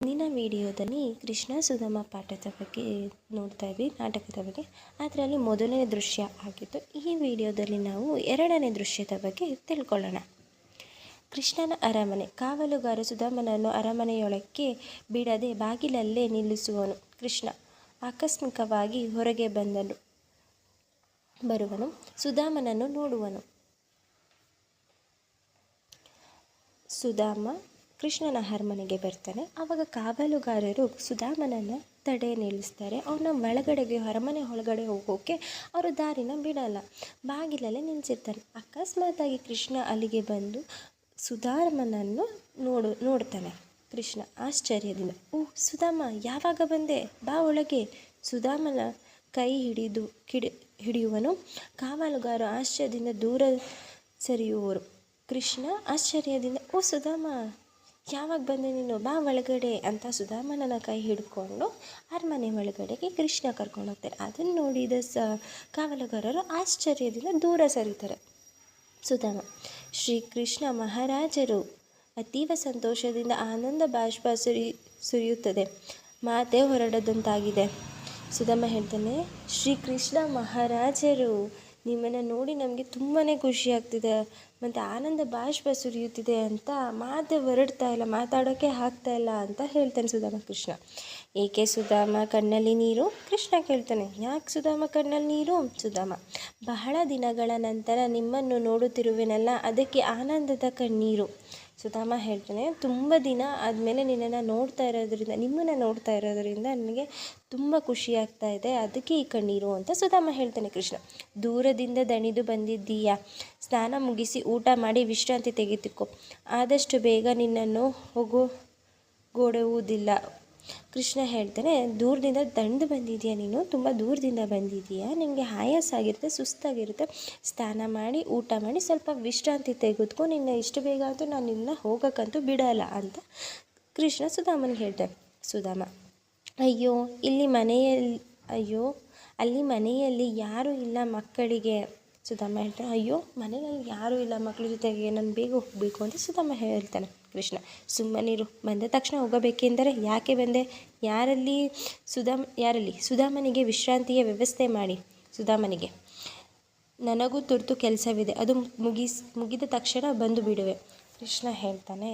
ಇಂದಿನ ವಿಡಿಯೋದಲ್ಲಿ ಕೃಷ್ಣ ಸುಧಾಮ ಪಾಠದ ಬಗ್ಗೆ ನೋಡ್ತಾ ಇದ್ವಿ, ನಾಟಕದ ಬಗ್ಗೆ. ಅದರಲ್ಲಿ ಮೊದಲನೇ ದೃಶ್ಯ ಆಗಿತ್ತು. ಈ ವಿಡಿಯೋದಲ್ಲಿ ನಾವು ಎರಡನೇ ದೃಶ್ಯದ ಬಗ್ಗೆ ತಿಳ್ಕೊಳ್ಳೋಣ. ಕೃಷ್ಣನ ಅರಮನೆ, ಕಾವಲುಗಾರ ಸುಧಾಮನನ್ನು ಅರಮನೆಯೊಳಕ್ಕೆ ಬಿಡದೆ ಬಾಗಿಲಲ್ಲೇ ನಿಲ್ಲಿಸುವನು ಕೃಷ್ಣ. ಆಕಸ್ಮಿಕವಾಗಿ ಹೊರಗೆ ಬಂದನು, ಬರುವನು ಸುಧಾಮನನ್ನು ನೋಡುವನು. ಸುಧಾಮ ಕೃಷ್ಣನ ಅರಮನೆಗೆ ಬರ್ತಾನೆ. ಆವಾಗ ಕಾವಲುಗಾರರು ಸುಧಾಮನನ್ನು ತಡೆ ನಿಲ್ಲಿಸ್ತಾರೆ. ಅವನ ಒಳಗಡೆಗೆ, ಅರಮನೆ ಒಳಗಡೆ ಹೋಗೋಕ್ಕೆ ಅವರು ದಾರಿನ ಬಿಡಲ್ಲ. ಬಾಗಿಲಲ್ಲೇ ನಿಲ್ಲಿಸಿರ್ತಾನೆ ಅಕಸ್ಮಾತಾಗಿ ಕೃಷ್ಣ ಅಲ್ಲಿಗೆ ಬಂದು ಸುಧಾಮನನ್ನು ನೋಡು, ನೋಡ್ತಾನೆ. ಕೃಷ್ಣ ಆಶ್ಚರ್ಯದಿಂದ, ಓ, ಸುಧಾಮ, ಯಾವಾಗ ಬಂದೆ? ಬಾ ಒಳಗೆ. ಸುಧಾಮನ ಕೈ ಹಿಡಿದು, ಕಿಡಿ, ಹಿಡಿಯುವನು ಕಾವಲುಗಾರ ಆಶ್ಚರ್ಯದಿಂದ ದೂರ ಸರಿಯುವರು. ಕೃಷ್ಣ ಆಶ್ಚರ್ಯದಿಂದ, ಓ, ಸುಧಾಮ ಯಾವಾಗ ಬಂದೆ ನೀನು ಬಾ ಒಳಗಡೆ ಅಂತ ಸುಧಾಮನನ ಕೈ ಹಿಡ್ಕೊಂಡು ಅರಮನೆ ಒಳಗಡೆಗೆ ಕೃಷ್ಣ ಕರ್ಕೊಂಡು ಹೋಗ್ತಾರೆ. ಅದನ್ನು ನೋಡಿದ ಸ ಕಾವಲುಗಾರರು ಆಶ್ಚರ್ಯದಿಂದ ದೂರ ಸರಿತಾರೆ. ಸುಧಾಮ ಶ್ರೀಕೃಷ್ಣ ಮಹಾರಾಜರು ಅತೀವ ಸಂತೋಷದಿಂದ ಆನಂದ ಬಾಷ್ಪ ಸುರಿ, ಸುರಿಯುತ್ತದೆ. ಮಾತೆ ಹೊರಡದಂತಾಗಿದೆ. ಸುಧಾಮ ಹೇಳ್ತಾನೆ ಶ್ರೀಕೃಷ್ಣ ಮಹಾರಾಜರು ನಿಮ್ಮನ್ನು ನೋಡಿ ನಮಗೆ ತುಂಬಾ ಖುಷಿ ಆಗ್ತಿದೆ. ಮತ್ತು ಆನಂದ ಬಾಷ್ಪ ಸುರಿಯುತ್ತಿದೆ ಅಂತ ಮಾತೆ ಹೊರಡ್ತಾ ಇಲ್ಲ ಮಾತಾಡೋಕ್ಕೆ ಆಗ್ತಾ ಇಲ್ಲ ಅಂತ ಹೇಳ್ತಾನೆ ಸುಧಾಮ ಕೃಷ್ಣ. ಏಕೆ ಸುಧಾಮ, ಕಣ್ಣಲ್ಲಿ ನೀರು? ಕೃಷ್ಣ ಕೇಳ್ತಾನೆ, ಯಾಕೆ ಸುಧಾಮ ಕಣ್ಣಲ್ಲಿ ನೀರು? ಸುಧಾಮ, ಬಹಳ ದಿನಗಳ ನಂತರ ನಿಮ್ಮನ್ನು ನೋಡುತ್ತಿರುವೆನಲ್ಲ, ಅದಕ್ಕೆ ಆನಂದದ ಕಣ್ಣೀರು. ಸುಧಾಮ ಹೇಳ್ತಾನೆ, ತುಂಬ ದಿನ ಆದಮೇಲೆ ನಿನ್ನನ್ನು ನೋಡ್ತಾ ಇರೋದರಿಂದ, ನಿಮ್ಮನ್ನು ನೋಡ್ತಾ ಇರೋದರಿಂದ ನನಗೆ ತುಂಬ ಖುಷಿ ಆಗ್ತಾ ಇದೆ, ಅದಕ್ಕೆ ಈ ಕಣ್ಣೀರು ಅಂತ ಸುಧಾಮ ಹೇಳ್ತಾನೆ ಕೃಷ್ಣ. ದೂರದಿಂದ ದಣಿದು ಬಂದಿದ್ದೀಯಾ? ಸ್ನಾನ ಮುಗಿಸಿ ಊಟ ಮಾಡಿ ವಿಶ್ರಾಂತಿ ತೆಗೆದುಕೋ. ಆದಷ್ಟು ಬೇಗ ನಿನ್ನನ್ನು ಹೋಗೋ ಗೋಡುವುದಿಲ್ಲ ಕೃಷ್ಣ ಹೇಳ್ತಾನೆ, ದೂರದಿಂದ ದಂಡು ಬಂದಿದೆಯಾ ನೀನು? ತುಂಬ ದೂರದಿಂದ ಬಂದಿದೆಯಾ? ನಿನಗೆ ಆಯಾಸ ಆಗಿರುತ್ತೆ, ಸುಸ್ತಾಗಿರುತ್ತೆ. ಸ್ನಾನ ಮಾಡಿ, ಊಟ ಮಾಡಿ, ಸ್ವಲ್ಪ ವಿಶ್ರಾಂತಿ ತೆಗೆದುಕೊ. ನಿನ್ನ ಇಷ್ಟು ಬೇಗ ಅಂತೂ ನಾನು ನಿನ್ನ ಹೋಗೋಕ್ಕಂತೂ ಬಿಡಲ್ಲ ಅಂತ ಕೃಷ್ಣ ಸುಧಾಮನಿಗೆ ಹೇಳ್ತಾನೆ. ಸುಧಾಮ, ಅಯ್ಯೋ, ಇಲ್ಲಿ ಮನೆಯಲ್ಲಿ, ಅಯ್ಯೋ, ಅಲ್ಲಿ ಮನೆಯಲ್ಲಿ ಯಾರೂ ಇಲ್ಲ ಮಕ್ಕಳಿಗೆ. ಸುಧಾಮ ಹೇಳ್ತಾನೆ, ಅಯ್ಯೋ, ಮನೆಯಲ್ಲಿ ಯಾರೂ ಇಲ್ಲ ಮಕ್ಕಳ ಜೊತೆಗೆ, ನಾನು ಬೇಗ ಹೋಗಬೇಕು ಅಂತ ಸುಧಾಮ ಹೇಳ್ತಾನೆ. ಕೃಷ್ಣ. ಸುಮ್ಮನಿರು. ಬಂದ ತಕ್ಷಣ ಹೋಗಬೇಕೆಂದರೆ ಯಾಕೆ ಬಂದೆ? ಯಾರಲ್ಲಿ ಸುಧಾಮ್ ಯಾರಲ್ಲಿ? ಸುಧಾಮನಿಗೆ ವಿಶ್ರಾಂತಿಯ ವ್ಯವಸ್ಥೆ ಮಾಡಿ. ಸುಧಾಮನಿಗೆ ನನಗೂ ತುರ್ತು ಕೆಲಸವಿದೆ. ಅದು ಮುಗಿಸ್ ಮುಗಿದ ತಕ್ಷಣ ಬಂದು ಬಿಡುವೆ. ಕೃಷ್ಣ ಹೇಳ್ತಾನೆ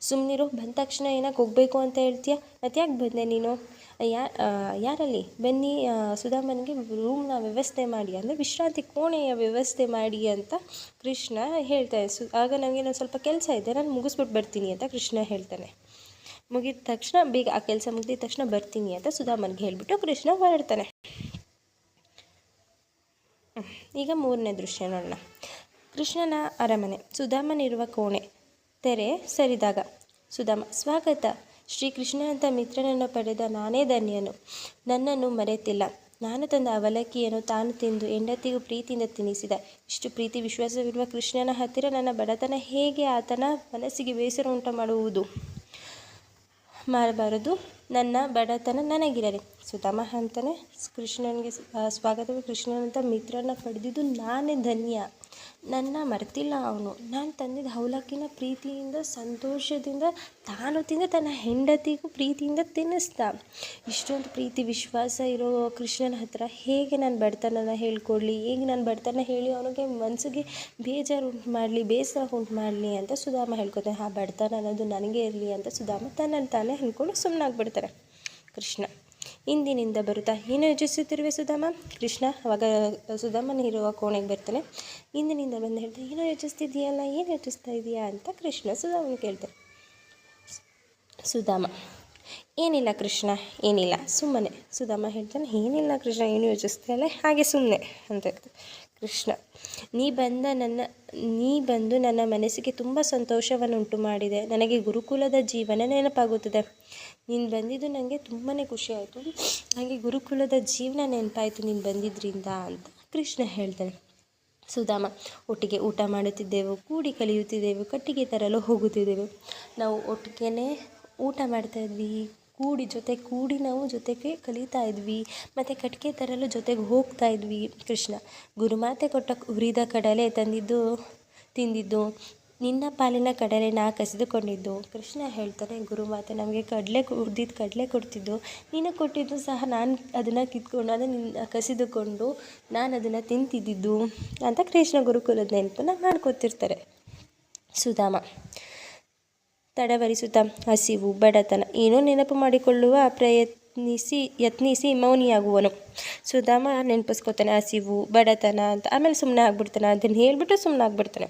ಸುಮ್ಮನಿರು ಬಂದ ತಕ್ಷಣ ಏನಕ್ಕೆ ಹೋಗಬೇಕು ಅಂತ ಹೇಳ್ತೀಯ? ಮತ್ತು ಯಾಕೆ ಬಂದೆ ನೀನು? ಯಾ ಯಾರಲ್ಲಿ? ಬನ್ನಿ ಸುಧಾಮನಿಗೆ ರೂಮ್ನ ವ್ಯವಸ್ಥೆ ಮಾಡಿ, ಅಂದರೆ ವಿಶ್ರಾಂತಿ ಕೋಣೆಯ ವ್ಯವಸ್ಥೆ ಮಾಡಿ ಅಂತ ಕೃಷ್ಣ ಹೇಳ್ತಾನೆ. ಸು, ಆಗ ನನಗೆ ನಾನು ಸ್ವಲ್ಪ ಕೆಲಸ ಇದೆ, ನಾನು ಮುಗಿಸ್ಬಿಟ್ಟು ಬರ್ತೀನಿ ಅಂತ ಕೃಷ್ಣ ಹೇಳ್ತಾನೆ. ಮುಗಿದ ತಕ್ಷಣ ಬೇಗ ಆ ಕೆಲಸ ಮುಗಿದ ತಕ್ಷಣ ಬರ್ತೀನಿ ಅಂತ ಸುಧಾಮನಿಗೆ ಹೇಳಿಬಿಟ್ಟು ಕೃಷ್ಣ ಹೊರಡ್ತಾನೆ. ಈಗ ಮೂರನೇ ದೃಶ್ಯ ನೋಡೋಣ. ಕೃಷ್ಣನ ಅರಮನೆ ಸುಧಾಮನಿರುವ ಕೋಣೆ, ತೆರೆ ಸರಿದಾಗ. ಸುಧಾಮ, ಸ್ವಾಗತ. ಶ್ರೀಕೃಷ್ಣನಂಥ ಮಿತ್ರನನ್ನು ಪಡೆದ ನಾನೇ ಧನ್ಯನು. ನನ್ನನ್ನು ಮರೆತಿಲ್ಲ. ನಾನು ತಂದ ಅವಲಕ್ಕಿಯನ್ನು ತಾನು ತಿಂದು ಹೆಂಡತಿಗೂ ಪ್ರೀತಿಯಿಂದ ತಿನ್ನಿಸಿದ. ಇಷ್ಟು ಪ್ರೀತಿ ವಿಶ್ವಾಸವಿರುವ ಕೃಷ್ಣನ ಹತ್ತಿರ ನನ್ನ ಬಡತನ ಹೇಗೆ ಆತನ ಮನಸ್ಸಿಗೆ ಬೇಸರ ಉಂಟು ಮಾಡುವುದು ಮಾಡಬಾರದು ನನ್ನ ಬಡತನ ನನಗಿರಲಿ. ಸುಧಾಮ ಅಂತಾನೆ ಕೃಷ್ಣನಿಗೆ ಸ್ವಾಗತವೇ ಕೃಷ್ಣನಂತ ಮಿತ್ರನ ಪಡೆದಿದ್ದು ನಾನೇ ಧನ್ಯ. ನನ್ನ ಮರೆತಿಲ್ಲ ಅವನು. ನಾನು ತಂದಿದ್ದ ಅವಲಕ್ಕಿನ ಪ್ರೀತಿಯಿಂದ, ಸಂತೋಷದಿಂದ, ತಾನು ತಿಂದ ತನ್ನ ಹೆಂಡತಿಗೂ ಪ್ರೀತಿಯಿಂದ ತಿನ್ನಿಸ್ದ. ಇಷ್ಟೊಂದು ಪ್ರೀತಿ, ವಿಶ್ವಾಸ ಇರೋ ಕೃಷ್ಣನ ಹತ್ರ ಹೇಗೆ ನಾನು ಬಡತನನ ಹೇಳ್ಕೊಡ್ಲಿ? ಹೇಗೆ ನಾನು ಬಡತನ ಹೇಳಿ ಅವನಿಗೆ ಮನಸ್ಸಿಗೆ ಬೇಜಾರು ಉಂಟು ಮಾಡಲಿ, ಬೇಸರ ಉಂಟು ಮಾಡಲಿ ಅಂತ ಸುಧಾಮ ಹೇಳ್ಕೊತಾನೆ. ಆ ಬಡತನ ಅನ್ನೋದು ನನಗೆ ಇರಲಿ ಅಂತ ಸುಧಾಮ ತನ್ನನ್ನು ತಾನೇ ಹೇಳ್ಕೊಂಡು ಸುಮ್ಮನಾಗ್ಬಿಡ್ತಾರೆ ಕೃಷ್ಣ. ಇಂದಿನಿಂದ ಬರುತ್ತಾ ಏನು ಯೋಚಿಸುತ್ತಿರುವೆ ಸುಧಾಮ? ಕೃಷ್ಣ, ಅವಾಗ ಸುಧಾಮನ ಇರುವ ಕೋಣೆಗೆ ಬರ್ತಾನೆ. ಹಿಂದಿನಿಂದ ಬಂದು ಹೇಳ್ತಾನೆ, ಏನೋ ಯೋಚಿಸ್ತಿದ್ದೀಯಲ್ಲ, ಏನು ಯೋಚಿಸ್ತಾ ಇದೆಯಾ? ಅಂತ ಕೃಷ್ಣ ಸುಧಾಮನ ಕೇಳ್ತಾರೆ ಸುಧಾಮ, ಏನಿಲ್ಲ ಕೃಷ್ಣ, ಏನಿಲ್ಲ, ಸುಮ್ಮನೆ. ಸುಧಾಮ ಹೇಳ್ತಾನೆ, ಏನಿಲ್ಲ ಕೃಷ್ಣ, ಏನು ಯೋಚಿಸ್ತೀಯಲ್ಲ ಹಾಗೆ ಸುಮ್ಮನೆ ಅಂತ ಕೃಷ್ಣ, ನೀ ಬಂದ ನನ್ನ, ನೀ ಬಂದು ನನ್ನ ಮನಸ್ಸಿಗೆ ತುಂಬ ಸಂತೋಷವನ್ನು ಉಂಟು ಮಾಡಿದೆ. ನನಗೆ ಗುರುಕುಲದ ಜೀವನ ನೆನಪಾಗುತ್ತದೆ. ನೀನು ಬಂದಿದ್ದು ನನಗೆ ತುಂಬಾ ಖುಷಿ ಆಯಿತು. ನನಗೆ ಗುರುಕುಲದ ಜೀವನ ನೆನಪಾಯಿತು ನೀನು ಬಂದಿದ್ದರಿಂದ ಅಂತ ಕೃಷ್ಣ ಹೇಳ್ತಾನೆ ಸುಧಾಮ, ಒಟ್ಟಿಗೆ ಊಟ ಮಾಡುತ್ತಿದ್ದೆವು, ಕೂಡಿ ಕಲಿಯುತ್ತಿದ್ದೆವು, ಕಟ್ಟಿಗೆ ತರಲು ಹೋಗುತ್ತಿದ್ದೆವು. ನಾವು ಒಟ್ಟಿಗೆ ಊಟ ಮಾಡ್ತಾಯಿದ್ವಿ ಕೂಡಿ ಜೊತೆ, ಕೂಡಿ ನಾವು ಜೊತೆಗೆ ಕಲಿತಾ ಇದ್ವಿ, ಮತ್ತು ಕಟ್ಟಿಗೆ ತರಲು ಜೊತೆಗೆ ಹೋಗ್ತಾ ಇದ್ವಿ. ಕೃಷ್ಣ, ಗುರುಮಾತೆ ಕೊಟ್ಟ ಹುರಿದ ಕಡಲೆ ತಂದಿದ್ದು, ತಿಂದಿದ್ದು ನಿನ್ನ ಪಾಲಿನ ಕಡಲೆ ನಾ ಕಸಿದುಕೊಂಡಿದ್ದು. ಕೃಷ್ಣ ಹೇಳ್ತಾನೆ ಗುರುಮಾತೆ ನಮಗೆ ಕಡಲೆ ಕುಡ್ದಿದ್ದು ಕಡಲೆ ಕೊಡ್ತಿದ್ದು. ನೀನು ಕೊಟ್ಟಿದ್ದು ಸಹ ನಾನು ಅದನ್ನು ಕಿತ್ಕೊಂಡು ಅದನ್ನು ನಿನ್ನ ಕಸಿದುಕೊಂಡು ನಾನು ಅದನ್ನು ತಿಂತಿದ್ದಿದ್ದು ಅಂತ ಕೃಷ್ಣ ಗುರುಕುಲದ ನೆನಪನ್ನು ಮಾಡ್ಕೊತಿರ್ತಾರೆ. ಸುಧಾಮ. ತಡವರಿಸುತ್ತಾ ಹಸಿವು, ಬಡತನ, ಏನೋ ನೆನಪು ಮಾಡಿಕೊಳ್ಳುವ ಪ್ರಯತ್ನಿಸಿ ಯತ್ನಿಸಿ ಯತ್ನಿಸಿ ಮೌನಿಯಾಗುವನು. ಸುಧಾಮ ನೆನಪಿಸ್ಕೋತಾನೆ ಹಸಿವು ಬಡತನ ಅಂತ. ಆಮೇಲೆ ಸುಮ್ಮನೆ ಆಗ್ಬಿಡ್ತಾನೆ, ಅದನ್ನು ಹೇಳಿಬಿಟ್ಟು ಸುಮ್ಮನೆ ಆಗ್ಬಿಡ್ತಾನೆ.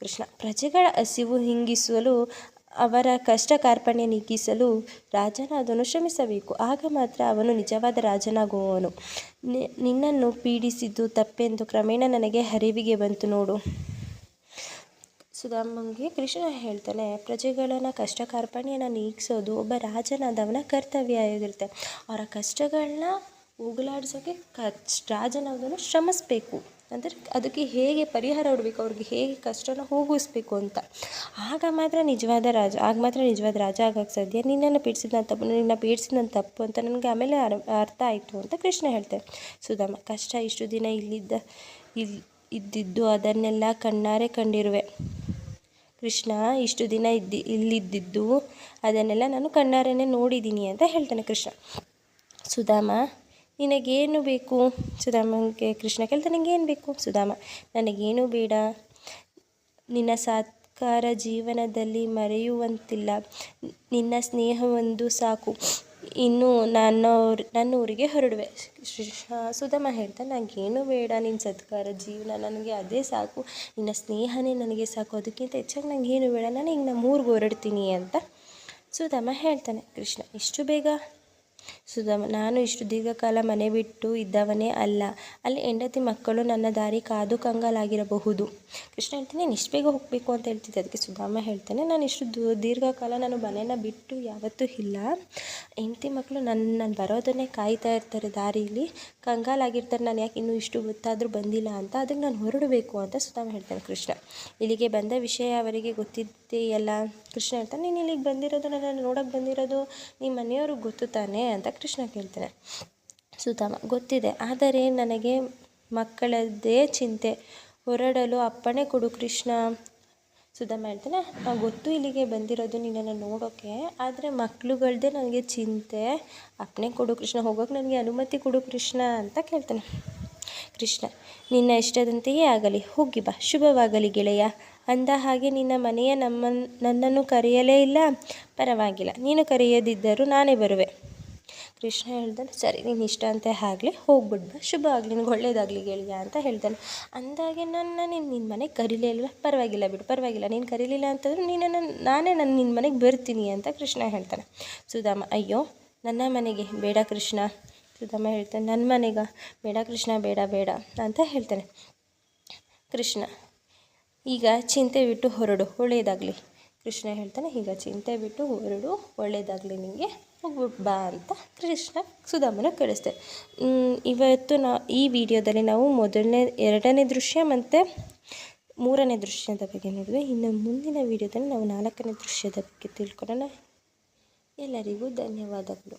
ಕೃಷ್ಣ, ಪ್ರಜೆಗಳ ಹಸಿವು ಹಿಂಗಿಸಲು ಅವರ ಕಷ್ಟ ಕಾರ್ಪಣ್ಯ ನೀಗಿಸಲು ರಾಜನಾದನು ಶ್ರಮಿಸಬೇಕು. ಆಗ ಮಾತ್ರ ಅವನು ನಿಜವಾದ ರಾಜನಾಗುವವನು. ನಿನ್ನನ್ನು ಪೀಡಿಸಿದ್ದು ತಪ್ಪೆಂದು ಕ್ರಮೇಣ ನನಗೆ ಹರಿವಿಗೆ ಬಂತು ನೋಡು. ಸುಧಾಮಂಗೆ ಕೃಷ್ಣ ಹೇಳ್ತಾನೆ, ಪ್ರಜೆಗಳನ್ನ ಕಷ್ಟ ಕಾರ್ಪಣ್ಯನ ನೀಗಿಸೋದು ಒಬ್ಬ ರಾಜನಾದವನ ಕರ್ತವ್ಯ ಆಗಿರುತ್ತೆ. ಅವರ ಕಷ್ಟಗಳನ್ನ ಹೋಗಲಾಡ್ಸೋಕ್ಕೆ ಕಷ್ಟ ರಾಜನಾದವನು ಶ್ರಮಿಸ್ಬೇಕು. ಅಂದರೆ ಅದಕ್ಕೆ ಹೇಗೆ ಪರಿಹಾರ ಹುಡ್ಬೇಕು ಅವ್ರಿಗೆ ಹೇಗೆ ಕಷ್ಟನ ಹೋಗಿಸ್ಬೇಕು ಅಂತ. ಆಗ ಮಾತ್ರ ನಿಜವಾದ ರಾಜ, ಆಗ ಮಾತ್ರ ನಿಜವಾದ ರಾಜ ಆಗೋಕ್ಕೆ ಸಾಧ್ಯ. ನಿನ್ನನ್ನು ಪೀಡಿಸಿದ ತಪ್ಪು, ನಿನ್ನ ಪೀಡಿಸಿದ ತಪ್ಪು ಅಂತ ನನಗೆ ಆಮೇಲೆ ಅರ್ಥ ಆಯಿತು ಅಂತ ಕೃಷ್ಣ ಹೇಳ್ತಾರೆ ಸುಧಾಮ, ಕಷ್ಟ ಇಷ್ಟು ದಿನ ಇಲ್ಲಿದ್ದ ಇಲ್ಲಿ ಇದ್ದಿದ್ದು ಅದನ್ನೆಲ್ಲ ಕಣ್ಣಾರೆ ಕಂಡಿರುವೆ. ಕೃಷ್ಣ, ಇಷ್ಟು ದಿನ ಇದ್ದಿ, ಇಲ್ಲಿದ್ದಿದ್ದು, ಅದನ್ನೆಲ್ಲ ನಾನು ಕಣ್ಣಾರನೇ ನೋಡಿದ್ದೀನಿ ಅಂತ ಹೇಳ್ತಾನೆ ಕೃಷ್ಣ. ಸುಧಾಮ, ನಿನಗೇನು ಬೇಕು? ಸುಧಾಮಂಗೆ ಕೃಷ್ಣ ಕೇಳ್ತಾನೆ ನಿನಗೇನು ಬೇಕು? ಸುಧಾಮ, ನನಗೇನು ಬೇಡ? ನಿನ್ನ ಸಾತ್ಕಾರ ಜೀವನದಲ್ಲಿ ಮರೆಯುವಂತಿಲ್ಲ. ನಿನ್ನ ಸ್ನೇಹವೊಂದು ಸಾಕು. ಇನ್ನು ನನ್ನ ನನ್ನ ಊರಿಗೆ ಹೊರಡುವೆ ಸುಧಮ್ಮ ಹೇಳ್ತಾನೆ ನನಗೇನು ಬೇಡ ನಿನ್ನ ಸತ್ಕಾರ, ಜೀವನ ನನಗೆ ಅದೇ ಸಾಕು. ನಿನ್ನ ಸ್ನೇಹನೇ ನನಗೆ ಸಾಕು. ಅದಕ್ಕಿಂತ ಹೆಚ್ಚಾಗಿ ನನಗೇನು ಬೇಡ. ನಾನು ಈಗ ನಮ್ಮ ಊರಿಗೆ ಹೊರಡ್ತೀನಿ ಅಂತ ಸುಧಮ್ಮ ಹೇಳ್ತಾನೆ ಕೃಷ್ಣ. ಇಷ್ಟು ಬೇಗ? ಸುಧಾಮ ನಾನು ಇಷ್ಟು ದೀರ್ಘಕಾಲ ಮನೆ ಬಿಟ್ಟು ಇದ್ದವನೇ ಅಲ್ಲ. ಅಲ್ಲಿ ಹೆಂಡತಿ ಮಕ್ಕಳು ನನ್ನ ದಾರಿ ಕಾದು ಕಂಗಾಲಾಗಿರಬಹುದು. ಕೃಷ್ಣ ಹೇಳ್ತಾನೆ ನೀನು ಇಷ್ಟು ಹೋಗಬೇಕು ಅಂತ ಹೇಳ್ತಿದ್ದೆ. ಅದಕ್ಕೆ ಸುಧಾಮ ಹೇಳ್ತಾನೆ, ನಾನು ಇಷ್ಟು ದೀರ್ಘಕಾಲ ನಾನು ಮನೇನ ಬಿಟ್ಟು ಯಾವತ್ತೂ ಇಲ್ಲ. ಹೆಂಡತಿ ಮಕ್ಕಳು ನನ್ನ ನಾನು ಬರೋದನ್ನೇ ಕಾಯ್ತಾ ಇರ್ತಾರೆ. ದಾರಿಯಲ್ಲಿ ಕಂಗಾಲಾಗಿರ್ತಾರೆ. ನಾನು ಯಾಕೆ ಇನ್ನೂ ಇಷ್ಟು ಗೊತ್ತಾದರೂ ಬಂದಿಲ್ಲ ಅಂತ. ಅದಕ್ಕೆ ನಾನು ಹೊರಡಬೇಕು ಅಂತ ಸುಧಾಮ ಹೇಳ್ತಾನೆ ಕೃಷ್ಣ. ಇಲ್ಲಿಗೆ ಬಂದ ವಿಷಯ ಅವರಿಗೆ ಗೊತ್ತಿದೆಯಲ್ಲ. ಕೃಷ್ಣ ಹೇಳ್ತಾನೆ, ನೀನು ಇಲ್ಲಿಗೆ ಬಂದಿರೋದು, ನನ್ನನ್ನು ನೋಡೋಕೆ ಬಂದಿರೋದು ನಿಮ್ಮ ಮನೆಯವ್ರಿಗೆ ಗೊತ್ತು ತಾನೆ? ಅಂತ ಕೃಷ್ಣ ಕೇಳ್ತಾನೆ. ಸುಧಾಮ ಗೊತ್ತಿದೆ, ಆದರೆ ನನಗೆ ಮಕ್ಕಳದ್ದೇ ಚಿಂತೆ. ಹೊರಡಲು ಅಪ್ಪಣೆ ಕೊಡು ಕೃಷ್ಣ. ಸುಧಾಮ ಹೇಳ್ತಾನೆ ಗೊತ್ತು ಇಲ್ಲಿಗೆ ಬಂದಿರೋದು ನಿನ್ನನ್ನು ನೋಡೋಕ್ಕೆ ಆದರೆ ಮಕ್ಕಳುಗಳದೇ ನನಗೆ ಚಿಂತೆ. ಅಪ್ಪಣೆ ಕೊಡು ಕೃಷ್ಣ, ಹೋಗೋಕೆ ನನಗೆ ಅನುಮತಿ ಕೊಡು ಕೃಷ್ಣ, ಅಂತ ಕೇಳ್ತಾನೆ. ಕೃಷ್ಣ, ನಿನ್ನ ಇಷ್ಟದಂತೆಯೇ ಆಗಲಿ, ಹೋಗಿ ಬಾ, ಶುಭವಾಗಲಿ ಗೆಳೆಯ. ಅಂದ ಹಾಗೆ ನಿನ್ನ ಮನೆಯ ನಮ್ಮ ನನ್ನನ್ನು ಕರೆಯಲೇ ಇಲ್ಲ. ಪರವಾಗಿಲ್ಲ. ನೀನು ಕರೆಯದಿದ್ದರೂ ನಾನೇ ಬರುವೆ. ಕೃಷ್ಣ ಹೇಳ್ದಾನೆ, ಸರಿ, ನೀನು ಇಷ್ಟ ಅಂತ ಆಗಲಿ ಹೋಗ್ಬಿಡ್ಬ ಶುಭ ಆಗಲಿ, ನಿನಗೆ ಒಳ್ಳೇದಾಗಲಿ ಗೆಳೆಯ ಅಂತ ಹೇಳ್ತಾನೆ ಅಂದಾಗೆ ನನ್ನ ನೀನು ನಿನ್ನ ಮನೆಗೆ ಕರೀಲೇ ಪರವಾಗಿಲ್ಲ ಬಿಡು, ಪರವಾಗಿಲ್ಲ. ನೀನು ಕರೀಲಿಲ್ಲ ಅಂತಂದ್ರೆ ನೀನು ನಾನೇ, ನಾನು ನಿನ್ನ ಮನೆಗೆ ಬರ್ತೀನಿ ಅಂತ ಕೃಷ್ಣ ಹೇಳ್ತಾನೆ. ಸುಧಾಮ, ಅಯ್ಯೋ, ನನ್ನ ಮನೆಗೆ ಬೇಡ ಕೃಷ್ಣ. ಸುಧಾಮ ಹೇಳ್ತಾನೆ ನನ್ನ ಮನೆಗ ಬೇಡ ಕೃಷ್ಣ, ಬೇಡ ಬೇಡ ಅಂತ ಹೇಳ್ತಾನೆ. ಕೃಷ್ಣ ಈಗ ಚಿಂತೆ ಬಿಟ್ಟು ಹೊರಡು ಒಳ್ಳೆಯದಾಗಲಿ ಕೃಷ್ಣ ಹೇಳ್ತಾನೆ, ಈಗ ಚಿಂತೆ ಬಿಟ್ಟು ಹೊರಡು ಒಳ್ಳೆಯದಾಗಲಿ ನಿಮಗೆ ಹೋಗ್ಬಿಟ್ಟು ಬಾ ಅಂತ ಕೃಷ್ಣ ಸುಧಾಮನ ಕಳಿಸ್ತೆ ಇವತ್ತು ನಾ, ಈ ವಿಡಿಯೋದಲ್ಲಿ ನಾವು ಮೊದಲನೇ, ಎರಡನೇ ದೃಶ್ಯ ಮತ್ತು ಮೂರನೇ ದೃಶ್ಯದ ಬಗ್ಗೆ ನೋಡಿದ್ವಿ ಇನ್ನು ಮುಂದಿನ ವಿಡಿಯೋದಲ್ಲಿ ನಾವು ನಾಲ್ಕನೇ ದೃಶ್ಯದ ಬಗ್ಗೆ ತಿಳ್ಕೊಳ್ಳೋಣ. ಎಲ್ಲರಿಗೂ ಧನ್ಯವಾದಗಳು.